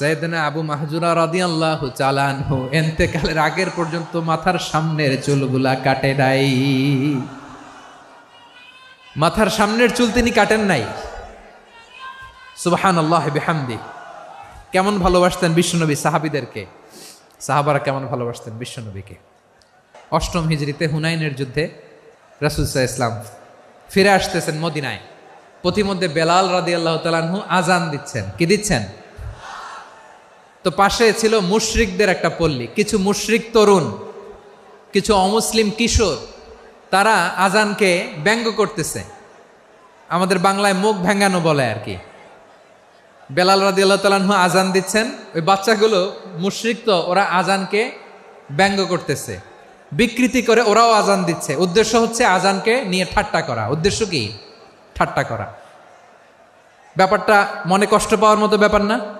সৈয়দনা আবু মাহজুরা রাদিয়াল্লাহু চালানহু এন্তেকালের আগের পর্যন্ত মাথার সামনের চুলগুলা কাটে নাই। মাথার সামনের চুল তিনি কাটেন নাই। সুবাহান আল্লাহ বেহামদি। কেমন ভালোবাসতেন বিশ্বনবী সাহাবিদেরকে? সাহাবারা কেমন ভালোবাসতেন বিশ্বনবীকে? অষ্টম হিজড়িতে হুনাইনের যুদ্ধে রাসুলসাহ ইসলাম ফিরে আসতেছেন মদিনায়। প্রতিমধ্যে বেলাল রাদি আল্লাহ তালানহু আজান দিচ্ছেন। কি দিচ্ছেন? তো পাশে ছিল মুশরিকদের একটা পল্লী। কিছু মুশরিক তরুণ, কিছু অমুসলিম কিশোর, তারা আজানকে ব্যঙ্গ করতেছে। আমাদের বাংলায় মুখ ভেঙ্গানো বলে আর কি। বেলাল রাদি আল্লাহ আজান দিচ্ছেন। ওই বাচ্চাগুলো মুশরিক তো, ওরা আজানকে ব্যঙ্গ করতেছে। বিকৃতি করে ওরাও আজান দিচ্ছে। উদ্দেশ্য হচ্ছে আজানকে নিয়ে ঠাট্টা করা। উদ্দেশ্য কি? ঠাট্টা করা। ব্যাপারটা মনে কষ্ট পাওয়ার মতো ব্যাপার না।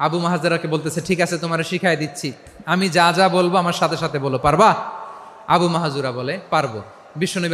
আবু মাহাজারাকে বলতেছে, ঠিক আছে, তোমার শিখাই দিচ্ছি। আমি যা যা বলব আমার সাথে সাথে বলো, পারবা? আবু মাহাজুরা বলে, পারব। বিশ্বনবী